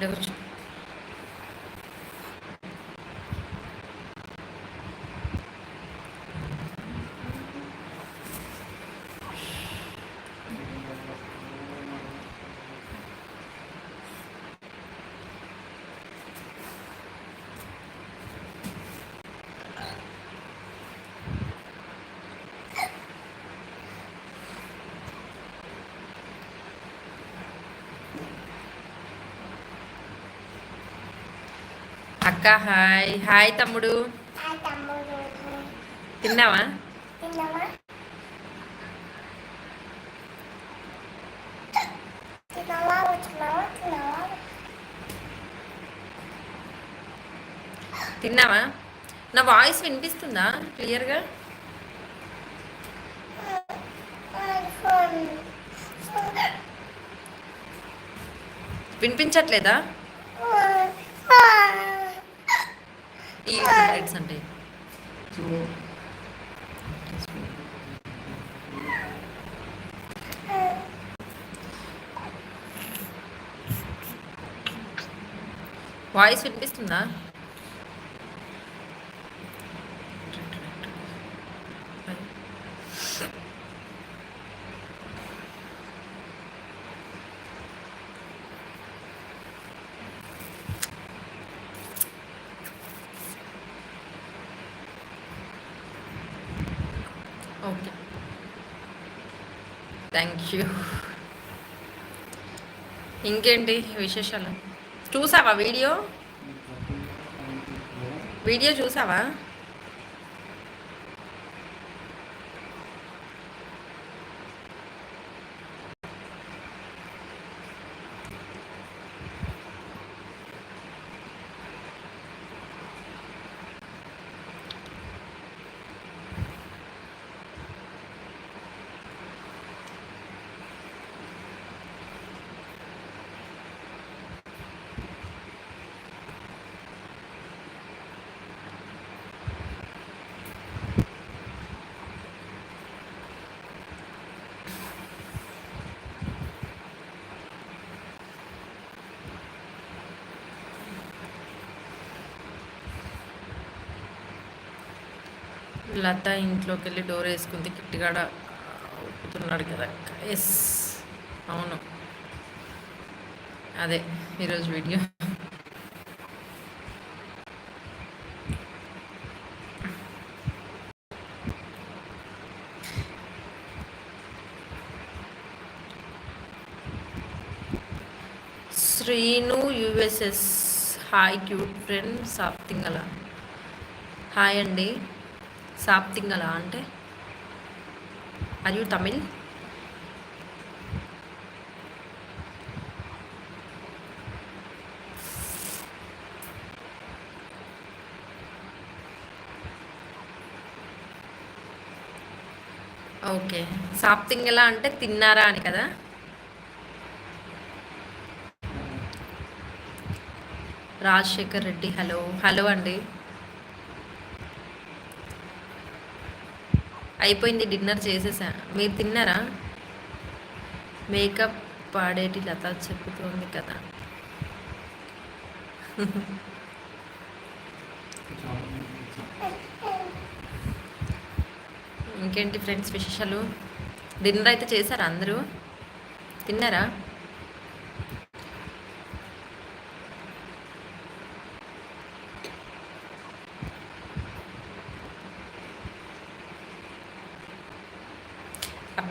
ఇక్కడ కూర్చో అక్క హాయ్. హాయ్ తమ్ముడు. తిన్నావా? తిన్నావా? నా వాయిస్ వినిపిస్తుందా? క్లియర్గా? వినిపించట్లేదా? ఈ వాయిస్ వినిపిస్తుందా ఓకే థ్యాంక్ యూ ఇంకేంటి విశేషాలు? చూసావా వీడియో? వీడియో చూసావా? లత ఇంట్లోకి వెళ్ళి డోర్ వేసుకుంది కిట్టిగాడ ఒప్పుతున్నాడు కదా. ఎస్ అవును. అదే ఈరోజు video. Srinu USS. Hi cute friend సాప్తింగల hi అండి. సాప్తింగలా అంటే? Are you Tamil? ఓకే. సాప్తింగల అంటే తిన్నారా అని కదా? రాజశేఖర్ రెడ్డి హలో. హలో అండి. అయిపోయింది డిన్నర్ చేసేసా. మీరు తిన్నారా? మేకప్ పాడేటి లత చెప్పుతోంది కదా. ఇంకేంటి ఫ్రెండ్స్ విశేషాలు? డిన్నర్ అయితే చేశారా అందరూ? తిన్నారా?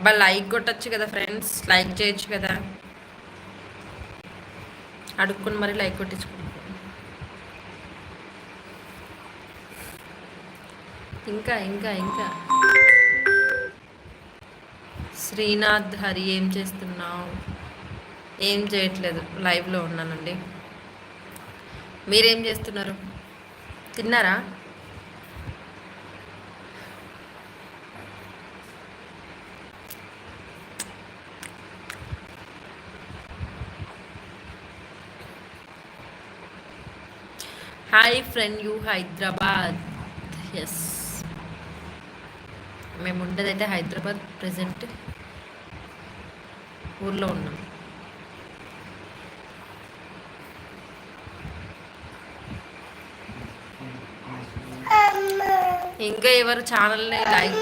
అబ్బా లైక్ కొట్టచ్చు కదా ఫ్రెండ్స్ లైక్ చేయొచ్చు కదా. అడుక్కుని మరి లైక్ కొట్టించుకుంటాం ఇంకా ఇంకా ఇంకా. శ్రీనాథ్ హరి ఏం చేస్తున్నావు? ఏం చేయట్లేదు లైవ్లో ఉన్నానండి. మీరేం చేస్తున్నారు? తిన్నారా? Hi friend you Hyderabad yes మేము ఉండేదైతే హైదరాబాద్ ప్రజెంట్ ఊర్లో ఉన్నాం. ఇంకా ఎవరు ఛానల్ని లైక్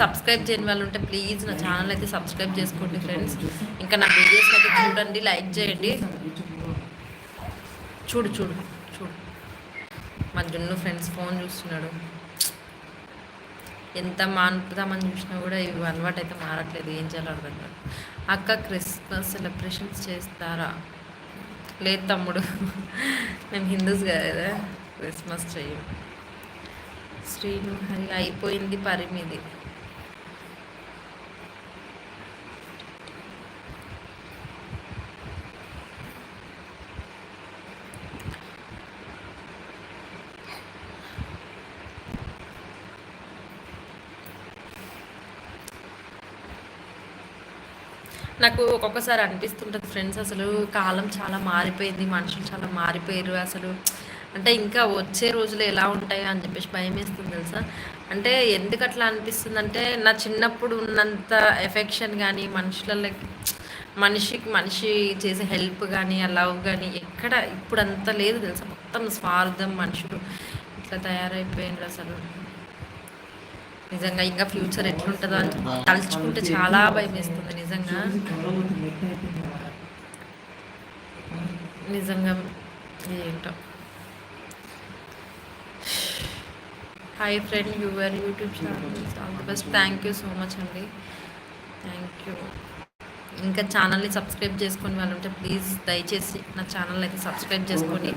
సబ్స్క్రైబ్ చేయని వాళ్ళు ఉంటే ప్లీజ్ నా ఛానల్ అయితే సబ్స్క్రైబ్ చేసుకోండి ఫ్రెండ్స్ ఇంకా నా వీడియోస్ అయితే చూడండి లైక్ చేయండి. చూడు చూడు. జున్ను ఫ్రెండ్స్ ఫోన్ చూస్తున్నాడు. ఎంత మానుపుదామని చూసినా కూడా ఇవి అలవాటు అయితే మారట్లేదు. ఏం చేయాలో అర్థం కాదు. అక్క క్రిస్మస్ సెలబ్రేషన్స్ చేస్తారా? లేదు తమ్ముడు. మేము హిందూస్ కదా. క్రిస్మస్ చెయ్యం శ్రీను హరి అయిపోయింది పరిమిది నాకు ఒక్కొక్కసారి అనిపిస్తుంటుంది ఫ్రెండ్స్ అసలు కాలం చాలా మారిపోయింది మనుషులు చాలా మారిపోయారు అసలు అంటే ఇంకా వచ్చే రోజులు ఎలా ఉంటాయో అని చెప్పేసి భయం వేస్తుంది తెలుసా? అంటే ఎందుకు అట్లా అనిపిస్తుంది అంటే నా చిన్నప్పుడు ఉన్నంత ఎఫెక్షన్ కానీ మనుషులకి మనిషికి మనిషి చేసే హెల్ప్ కానీ ఆ లవ్ కానీ ఎక్కడ ఇప్పుడు అంత లేదు తెలుసా? మొత్తం స్వార్థం మనుషులు ఇట్లా తయారైపోయిండ్రు అసలు. నిజంగా ఇంకా ఫ్యూచర్ ఎట్లుంటుందో అని తలుచుకుంటే చాలా భయం వేస్తుంది నిజంగా. నిజంగా ఏంటో. Hi friend your YouTube channel all the best thank you so much అండి. థ్యాంక్ యూ ఇంకా ఛానల్ని సబ్స్క్రైబ్ చేసుకుని వాళ్ళు ఉంటే ప్లీజ్ దయచేసి నా ఛానల్ అయితే సబ్స్క్రైబ్ చేసుకోండి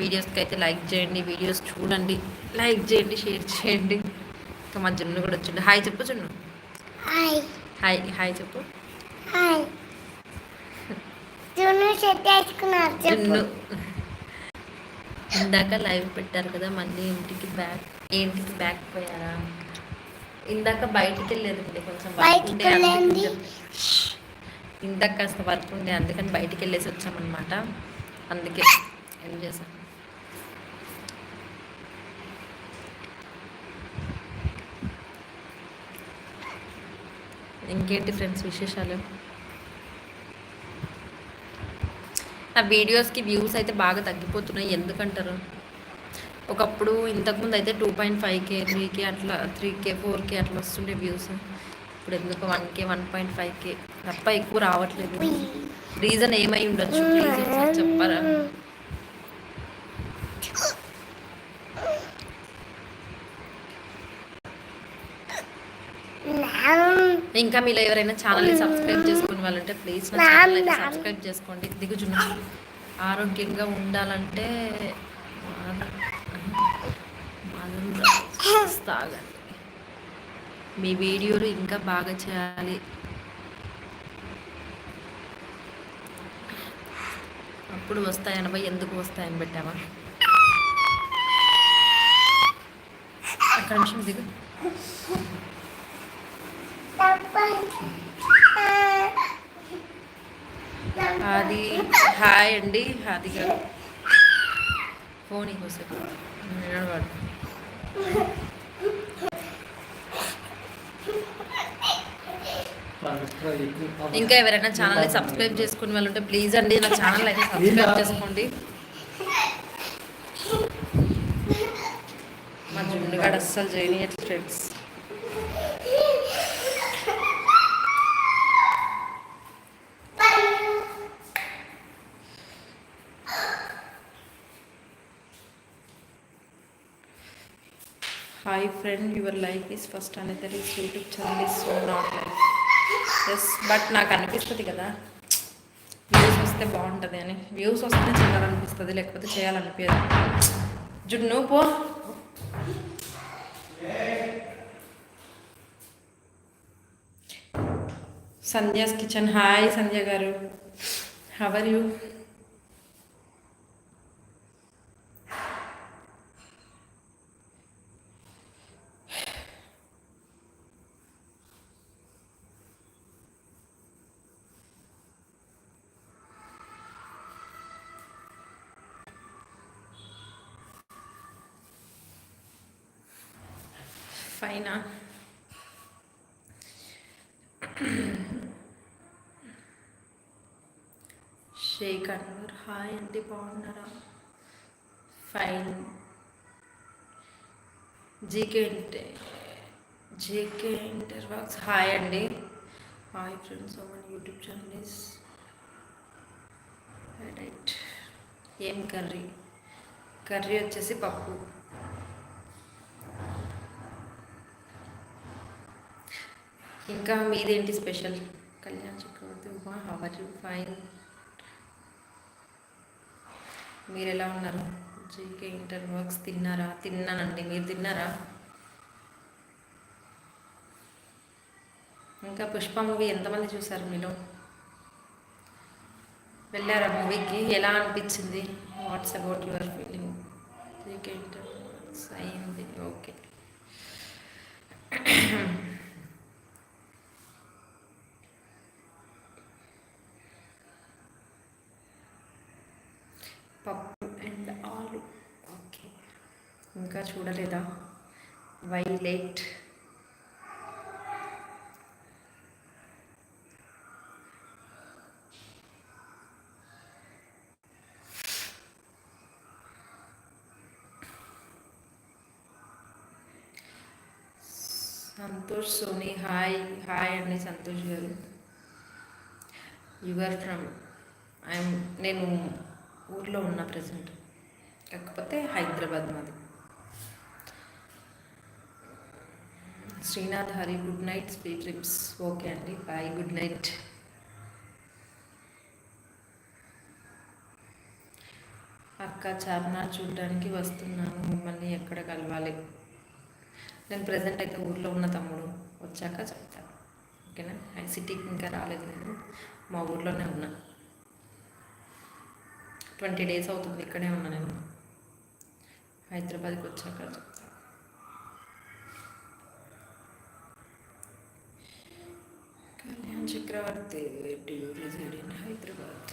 వీడియోస్కి అయితే లైక్ చేయండి వీడియోస్ చూడండి లైక్ చేయండి షేర్ చేయండి. ఇంకా మా జున్ను కూడా వచ్చిండు. హాయ్ చెప్పు జున్ను. హాయ్. హాయ్ హాయ్ చెప్పు. హాయ్. జున్ను షర్ట్ వేసుకున్నారు జున్ను. ఇందాక లైవ్ పెట్టారు కదా మళ్ళీ ఇంటికి బ్యాక్ ఇంటికి బ్యాక్ పోయారా? ఇందాక బయటికి వెళ్ళేది కొంచెం వర్క్ బయటికి ఉండే ఇందాక కాస్త వర్క్ ఉండే అందుకని బయటికి వెళ్ళేసి వచ్చామన్నమాట. అందుకే ఏం చేసాం ఇంకేంటి ఫ్రెండ్స్ విశేషాలు? నా వీడియోస్కి వ్యూస్ అయితే బాగా తగ్గిపోతున్నాయి. ఎందుకంటారు? ఒకప్పుడు ఇంతకుముందు అయితే two point five K three K అట్లా త్రీ కే ఫోర్ కే అట్లా వస్తుండే వ్యూస్. ఇప్పుడు ఎందుకు one K one point five K? తప్ప ఎక్కువ రావట్లేదు. రీజన్ ఏమై ఉండొచ్చు? చెప్పారా? ఇంకా మీలో ఎవరైనా ఛానల్ని సబ్స్క్రైబ్ చేసుకునే వాళ్ళంటే ప్లీజ్ నా సబ్స్క్రైబ్ చేసుకోండి. దిగుజున్న ఆరోగ్యంగా ఉండాలంటే తాగండి మీ వీడియోలు ఇంకా బాగా చేయాలి. అప్పుడు వస్తాయి ఎనభై ఎందుకు వస్తాయని పెట్టావా? అక్కడ నిమిషం దిగు. అది హాయ్ అండి అది గారు. ఫోన్ ఇంకోసేపు. నిలబడు ఇంకా ఎవరైనా ఛానల్ని సబ్స్క్రైబ్ చేసుకునే వాళ్ళు ఉంటే ప్లీజ్ అండి నా ఛానల్ అయితే సబ్స్క్రైబ్ చేసుకోండి. మా జుండుగాడు అస్సలు చేయనియట్లేదు friends. Hi friend your life is first అనేది reach YouTube channel is so not life yes but నాకు అనిపిస్తుంది కదా. వ్యూస్ వస్తే బాగుంటుంది అని. వ్యూస్ వస్తే చేయాలనిపిస్తుంది లేకపోతే చేయాలనిపించదు జున్ను పో. సంధ్యాస్ కిచెన్. హాయ్ సంధ్య గారు. హవర్ యూ ఫైనా షేక్ అన్వర్ హాయ్ అండి బాగున్నారా? ఫైన్. జీకే ఇంటే జేకే ఇంటర్ వర్క్స్. హాయ్ అండి. హాయ్ ఫ్రెండ్స్ మన యూట్యూబ్ ఛానల్ ఇస్ రైట్. ఏం కర్రీ? కర్రీ వచ్చేసి పప్పు. ఇంకా మీదేంటి special? Kalyan Chakravarthi Uma how are you fine మీరు ఎలా ఉన్నారు? జీకే ఇంటర్ వర్క్స్ తిన్నారా? తిన్నానండి. మీరు తిన్నారా? ఇంకా పుష్ప మూవీ ఎంతమంది చూసారు మీలో? వెళ్ళారా మూవీకి? ఎలా అనిపించింది? What's about your feeling GK inter works అయింది. Okay pappu and aloo okay ఇంకా చూడలేదా? Violet. Santosh Soni hi hi అండి సంతోష్ గారు. యువర్ ఫ్రమ్ ఐఎమ్ నేను ఊర్లో ఉన్న ప్రజెంట్ కాకపోతే హైదరాబాద్ మాది. Srinath Hari good night speed trips okay అండి బాయ్ గుడ్ నైట్. అక్క చార్మినార్ చూడడానికి వస్తున్నాను మిమ్మల్ని ఎక్కడ కలవాలి? నేను ప్రజెంట్ అయితే ఊర్లో ఉన్న తమ్ముడు వచ్చాక చెప్తాను ఓకేనా? సిటీకి ఇంకా రాలేదు నేను మా ఊర్లోనే ఉన్నా. ట్వంటీ డేస్ అవుతుంది ఇక్కడే ఉన్నా నేను. హైదరాబాద్కి వచ్చాక చెప్తాను చక్రవర్తి రెసిడెంట్ హైదరాబాద్.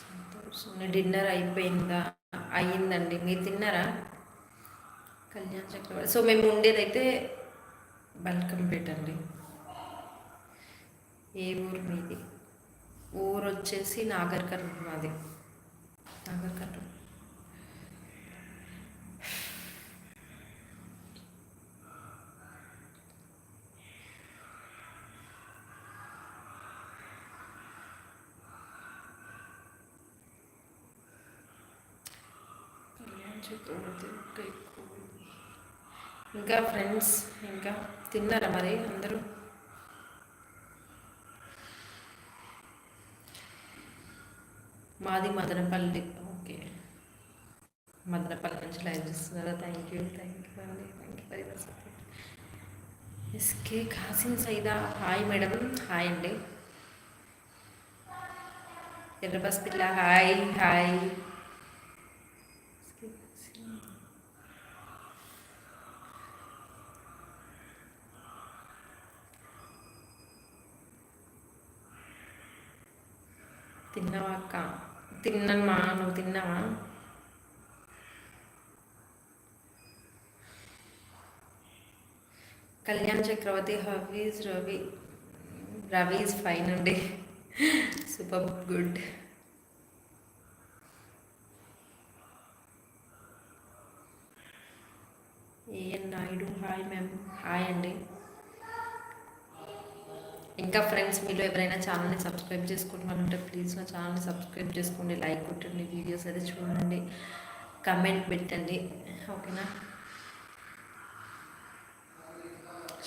సంతోషం. డిన్నర్ అయిపోయిందా? అయ్యిందండి. మీరు తిన్నారా? కళ్యాణ్ చక్రవర్తి. సో మేము ఉండేదైతే బల్కంపేట అండి. ఏ ఊరు మీది? ఊరు వచ్చేసి నాగర్ కర్నూలు మాది. నాగర్ కర్నూలు కళ్యాణ్ చక్రవర్తి ఇంకా ఎక్కువ ఇంకా ఫ్రెండ్స్ ఇంకా తిన్నారా మరి అందరూ? మాది మదనపల్లి. ఓకే. మదనపల్లి నుంచి లైవ్ చేస్తున్నారా. థ్యాంక్ యూ థ్యాంక్ యూ అండి thank you very much SK Kasin Saida hi madam hi అండి. ఎర్రబస్ పిల్ల. హాయ్ హాయ్ తిన్నావా అక్క? తిన్నానమ్మా నువ్వు తిన్నావా? కళ్యాణ్ చక్రవర్తి హవీజ్ రవి రవీజ్ ఫైన్ అండి. Super good AN Naidu hi ma'am. Hi అండి. ఇంకా ఫ్రెండ్స్ మీరు ఎవరైనా ఛానల్ని సబ్స్క్రైబ్ చేసుకుంటున్నారంటే ప్లీజ్ నా ఛానల్ని సబ్స్క్రైబ్ చేసుకోండి లైక్ కొట్టండి వీడియోస్ అయితే చూడండి కమెంట్ పెట్టండి. ఓకేనా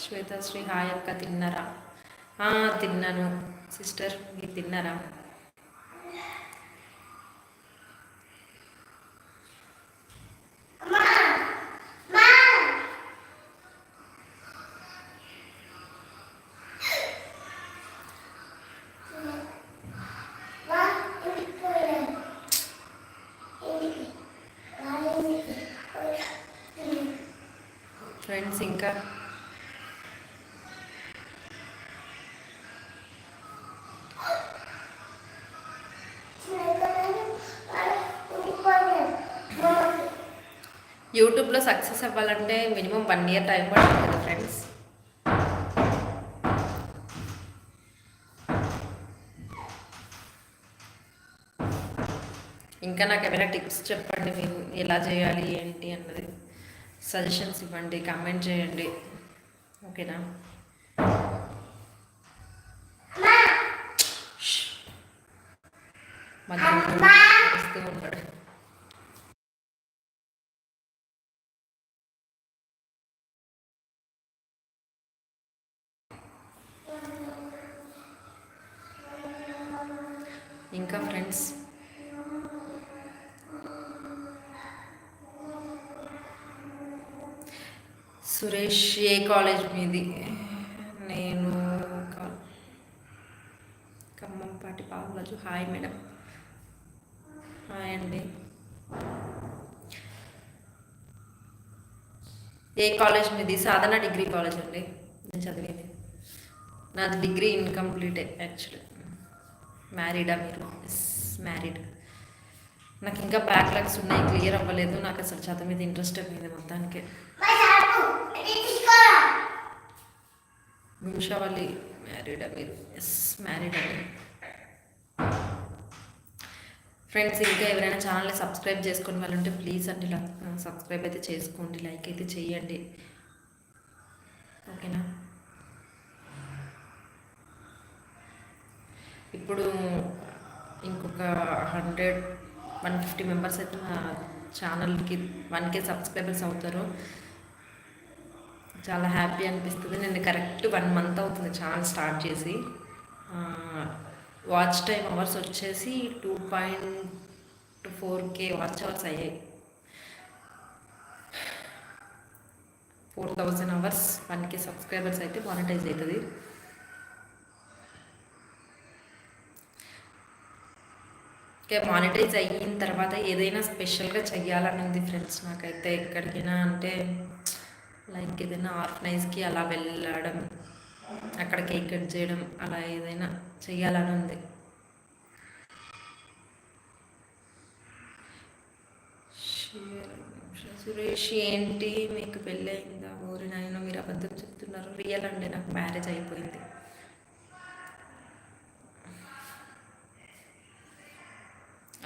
శ్వేతశ్రీ హాయ్ అక్క తిన్నారా? తిన్నాను. సిస్టర్ మీరు తిన్నారా? ఫ్రెండ్స్ ఇంకా. యూట్యూబ్లో సక్సెస్ అవ్వాలంటే మినిమం వన్ ఇయర్ టైం పడుతుంది కదా ఫ్రెండ్స్. ఇంకా నాకు ఏమైనా టిప్స్ చెప్పండి మీరు ఎలా చేయాలి ఏంటి అన్నది. సజెషన్స్ ఇవ్వండి కామెంట్ చేయండి. ఓకేనా? మధ్యలో వస్తూ ఉంటాడు ఇంకా ఫ్రెండ్స్ సురేష్ ఏ కాలేజ్ మీది? నేను ఖమ్మంపాటి పావులజు హాయ్ మేడం హాయ్ అండి. ఏ కాలేజ్ మీది? సాధన డిగ్రీ కాలేజ్ అండి. నేను చదివింది. నాది డిగ్రీ ఇన్కంప్లీట్ యాక్చువల్లీ మ్యారీడా మీరు? ఎస్ మ్యారీడ్ నాకు ఇంకా బ్యాక్లాగ్స్ ఉన్నాయి. క్లియర్ అవ్వలేదు. నాకు అసలు చదువు మీద ఇంట్రెస్ట్ అయిపోయింది మొత్తానికి. నిమిషావళి మ్యారీడా మీరు ఎస్ మ్యారీడ్ అండి ఫ్రెండ్స్ ఇంకా ఎవరైనా ఛానల్ని సబ్స్క్రైబ్ చేసుకుని వాళ్ళు ఉంటే ప్లీజ్ అండి సబ్స్క్రైబ్ అయితే చేసుకోండి లైక్ అయితే చేయండి. ఓకేనా ఇప్పుడు ఇంకొక హండ్రెడ్ వన్ ఫిఫ్టీ మెంబర్స్ అయితే మా ఛానల్కి వన్ కే సబ్స్క్రైబర్స్ అవుతారు. చాలా హ్యాపీ అనిపిస్తుంది. నేను కరెక్ట్ వన్ మంత్ అవుతుంది ఛానల్ స్టార్ట్ చేసి. వాచ్ టైం అవర్స్ వచ్చేసి two point four K watch hours అయ్యాయి. Four thousand hours one K subscribers అయితే మానిటైజ్ అవుతుంది. ఇంకా మానిటైజ్ అయిన తర్వాత ఏదైనా స్పెషల్గా చెయ్యాలనేది ఉంది ఫ్రెండ్స్. నాకైతే ఎక్కడికైనా అంటే లైక్ ఏదైనా ఆర్గనైజ్కి అలా వెళ్ళడం అక్కడ కేక్ కట్ చేయడం అలా ఏదైనా చేయాలని ఉంది. సురేష్ ఏంటి? మీకు పెళ్ళి అయిందా ఊరి నాయన మీరు అబద్ధం చెప్తున్నారు. రియల్ అండి నాకు మ్యారేజ్ అయిపోయింది.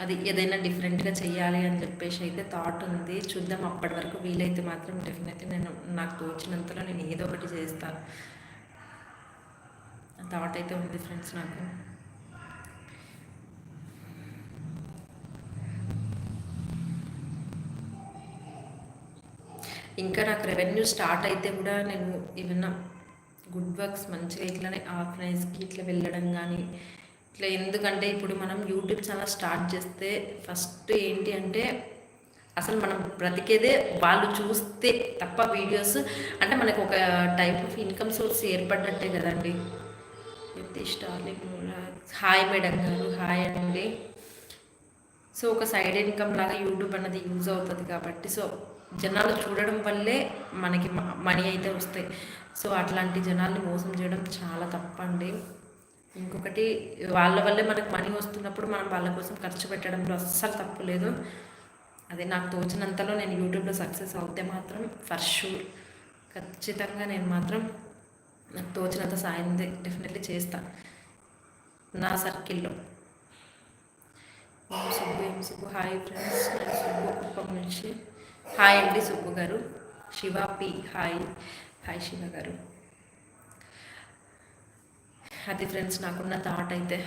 అది ఏదైనా డిఫరెంట్గా చేయాలి అని చెప్పేసి అయితే థాట్ ఉంది. చూద్దాం అప్పటి వరకు వీలైతే మాత్రం డెఫినెట్లీ నేను నాకు తోచినంతలో నేను ఏదో ఒకటి చేస్తాను. థాట్ అయితే ఉంది ఫ్రెండ్స్ నాకు. ఇంకా నాకు రెవెన్యూ స్టార్ట్ అయితే కూడా నేను ఏమన్నా గుడ్ వర్క్స్ మంచిగా ఇట్లానే ఆర్గనైజ్కి ఇట్లా వెళ్ళడం కానీ ఇట్లా ఎందుకంటే ఇప్పుడు మనం యూట్యూబ్ ఛానల్ స్టార్ట్ చేస్తే ఫస్ట్ ఏంటి అంటే అసలు మనం బ్రతికేదే వాళ్ళు చూస్తే తప్ప వీడియోస్ అంటే మనకు ఒక టైప్ ఆఫ్ ఇన్కమ్ సోర్స్ ఏర్పడినట్టే కదండి. నితీష్ డార్లింగ్ హాయ్ మేడం గారు హాయ్ అండి. సో ఒక సైడ్ ఇన్కమ్ లాగా యూట్యూబ్ అన్నది యూజ్ అవుతుంది కాబట్టి సో జనాలు చూడడం వల్లే మనకి మనీ అయితే వస్తాయి. సో అట్లాంటి జనాల్ని మోసం చేయడం చాలా తప్పండి. ఇంకొకటి వాళ్ళ వల్లే మనకు మనీ వస్తున్నప్పుడు మనం వాళ్ళ కోసం ఖర్చు పెట్టడంలో అస్సలు తప్పు లేదు. అదే నాకు తోచినంతలో నేను యూట్యూబ్లో సక్సెస్ అవుతే మాత్రం ఫర్ షూర్ ఖచ్చితంగా నేను మాత్రం నాకు తోచినంత సాయం డెఫినెట్లీ చేస్తాను నా సర్కిల్లో. సుబ్బు ఏం సుబ్బు? హాయ్ ఫ్రెండ్స్ నేను సుబ్బు కుప్పం నుంచి. హాయ్ అండి సుబ్బు గారు. Shiva P hi. Hi Shiva గారు. అది ఫ్రెండ్స్ నాకున్న థాట్ అయితే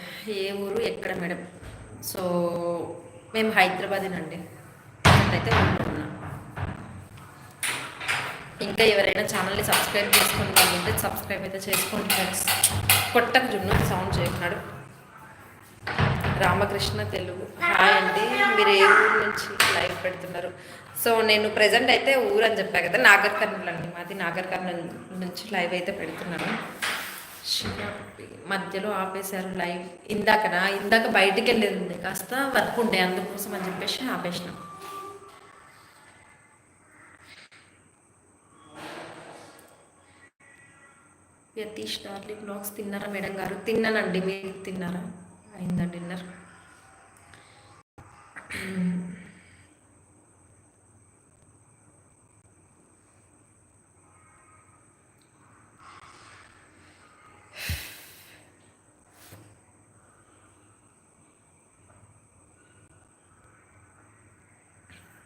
ఏ ఊరు ఎక్కడ మేడం సో మేము హైదరాబాదేనండి. అయితే ఉంటున్నాం. ఉన్నాం ఇంకా ఎవరైనా ఛానల్ని సబ్స్క్రైబ్ చేసుకుని వాళ్ళు సబ్స్క్రైబ్ అయితే చేసుకోండి ఫ్రెండ్స్ కొట్టకు జున్ను సౌండ్ చేస్తున్నాడు. రామకృష్ణ తెలుగు. హాయ్ అండి. మీరు ఏ ఊరు నుంచి లైవ్ పెడుతున్నారు? సో నేను ప్రజెంట్ అయితే ఊరు అని చెప్పా కదా నాగర్ కర్నూలు అండి. మాది నాగర్ కర్నూలు నుంచి లైవ్ అయితే పెడుతున్నాను. మధ్యలో ఆపేశారు లైవ్. ఇందాకనా? ఇందాక బయటికి వెళ్ళేది ఉంది కాస్త వర్క్ ఉండే అందుకోసం అని చెప్పేసి ఆపేసిన. యతీష్ డార్లీ బ్లాగ్స్ తిన్నారా మేడం గారు? తిన్నానండి. మీరు తిన్నారా? అయిందా డిన్నర్?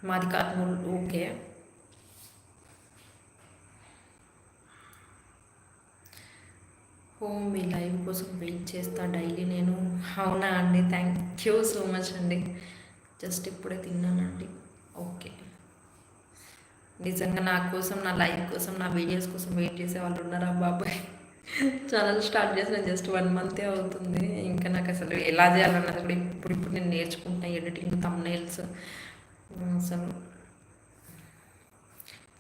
మాది కర్నూలు ఓకే. హోమ్ మీ లైవ్ కోసం వెయిట్ చేస్తా డైలీ నేను. అవునా అండి? థ్యాంక్ యూ సో మచ్ అండి. జస్ట్ ఇప్పుడే తిన్నానండి. ఓకే. నిజంగా నా కోసం నా లైఫ్ కోసం నా వీడియోస్ కోసం వెయిట్ చేసే వాళ్ళు ఉన్నారా బాబాయ్? ఛానల్ స్టార్ట్ చేసిన జస్ట్ వన్ మంతే అవుతుంది. ఇంకా నాకు అసలు ఎలా చేయాలన్నది కూడా ఇప్పుడు ఇప్పుడు నేను నేర్చుకుంటున్నా ఎడిటింగ్ తమ్నైల్స్ అసలు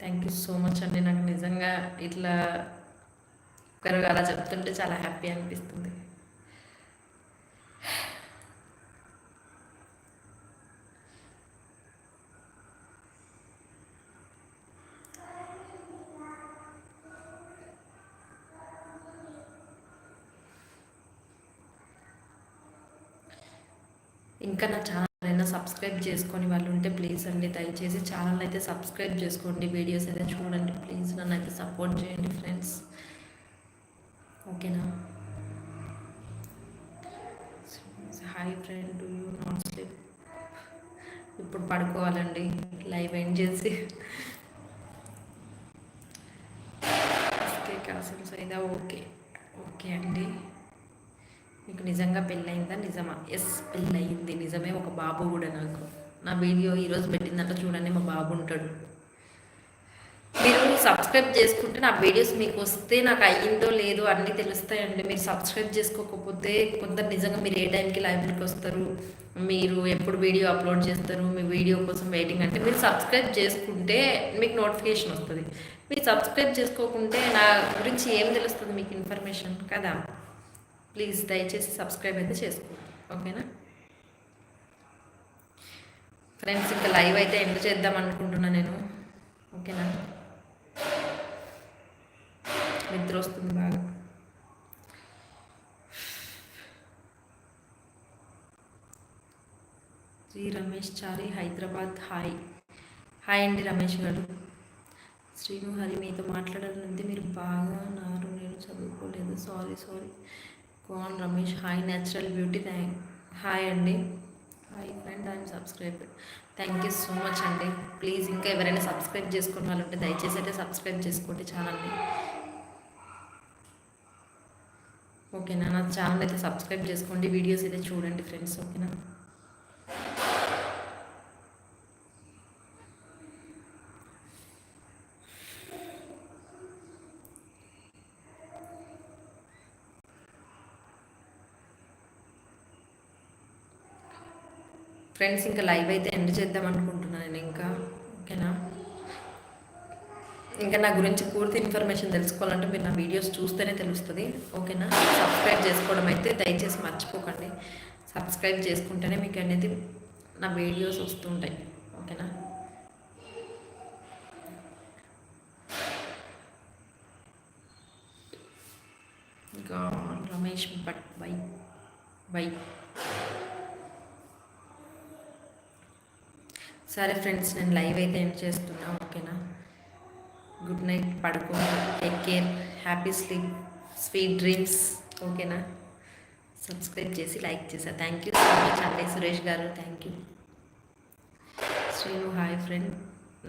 థ్యాంక్ యూ సో మచ్ అండి. నాకు నిజంగా ఇట్లా ఒకరు అలా చెప్తుంటే చాలా హ్యాపీ అనిపిస్తుంది. ఇంకా నా ఛానల్ సబ్స్క్రైబ్ చేసుకొని వాళ్ళు ఉంటే ప్లీజ్ అండి దయచేసి ఛానల్ అయితే సబ్స్క్రైబ్ చేసుకోండి వీడియోస్ అయితే చూడండి ప్లీజ్ నన్ను అయితే సపోర్ట్ చేయండి ఫ్రెండ్స్ ఓకేనా hi friend do you not sleep ఇప్పుడు పడుకోవాలండి లైవ్ ఎండ్ చేసి. కాసిం అయితే ఓకే ఓకే అండి. మీకు నిజంగా పెళ్ళయిందా? నిజమా? ఎస్ పెళ్ళయింది. నిజమే ఒక బాబు కూడా నాకు. నా వీడియో ఈరోజు పెట్టిందంట చూడండి మా బాబు ఉంటాడు. మీరు సబ్స్క్రైబ్ చేసుకుంటే నా వీడియోస్ మీకు వస్తే నాకు అయ్యిందో లేదో అన్నీ తెలుస్తాయండి. మీరు సబ్స్క్రైబ్ చేసుకోకపోతే కొందరు నిజంగా మీరు ఏ టైంకి లైబ్రరీకి వస్తారు? మీరు ఎప్పుడు వీడియో అప్లోడ్ చేస్తారు? మీ వీడియో కోసం వెయిటింగ్ అంటే మీరు సబ్స్క్రైబ్ చేసుకుంటే మీకు నోటిఫికేషన్ వస్తుంది. మీరు సబ్స్క్రైబ్ చేసుకోకుంటే నా గురించి ఏం తెలుస్తుంది మీకు ఇన్ఫర్మేషన్ కదా? ప్లీజ్ దయచేసి సబ్స్క్రైబ్ అయితే చేసుకోండి ఓకేనా? ఫ్రెండ్స్ ఇంకా లైవ్ అయితే ఎండ్ చేద్దాం అనుకుంటున్నా నేను ఓకేనా? నిద్ర వస్తుంది బాగా. శ్రీ రమేష్ చారి హైదరాబాద్ హాయ్. హాయ్ అండి రమేష్ గారు. శ్రీను హరి మీతో మాట్లాడాలంటే మీరు బాగా నారు నేను చదువుకోలేదు sorry sorry. Cone Ramesh hi natural beauty thank hi అండి hi friend I'm subscribe thank you so much అండి ప్లీజ్ ఇంకా ఎవరైనా సబ్స్క్రైబ్ చేసుకున్న వాళ్ళు ఉంటే దయచేసి అయితే సబ్స్క్రైబ్ చేసుకోండి ఛానల్ని ఓకేనా నా ఛానల్ అయితే సబ్స్క్రైబ్ చేసుకోండి. వీడియోస్ అయితే చూడండి ఫ్రెండ్స్ ఓకేనా ఫ్రెండ్స్ ఇంకా లైవ్ అయితే ఎండ్ చేద్దాం అనుకుంటున్నాను నేను ఇంకా ఓకేనా? ఇంకా నా గురించి పూర్తి ఇన్ఫర్మేషన్ తెలుసుకోవాలంటే మీరు నా వీడియోస్ చూస్తేనే తెలుస్తుంది ఓకేనా? సబ్స్క్రైబ్ చేసుకోవడం అయితే దయచేసి మర్చిపోకండి. సబ్స్క్రైబ్ చేసుకుంటేనే మీకు అనేది నా వీడియోస్ వస్తుంటాయి ఓకేనా? ఇంకా రమేష్ భట్ బై బై. సరే ఫ్రెండ్స్ నేను లైవ్ అయితే ఏం చేస్తున్నా ఓకేనా? గుడ్ నైట్ పడుకో take care happy sleep sweet dreams ఓకేనా? సబ్స్క్రైబ్ చేసి లైక్ చేసా. థ్యాంక్ యూ సో మచ్ అండి సురేష్ గారు thank you Srinu hi friend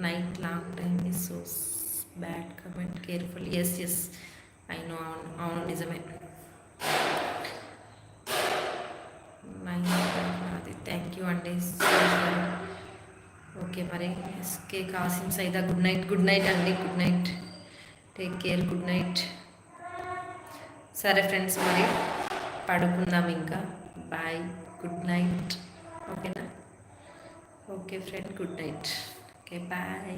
night long time is so bad comment careful yes yes I know అవును అవును నిజమే. Nine అది థ్యాంక్ యూ అండి సురేష్ గారు. ఓకే మరి SK Kasim Saida. Good night good night అండి good night. Take care good night. సరే friends మరి పడుకుందాం ఇంకా. Bye good night. ఓకేనా? Okay friend good night. Okay bye.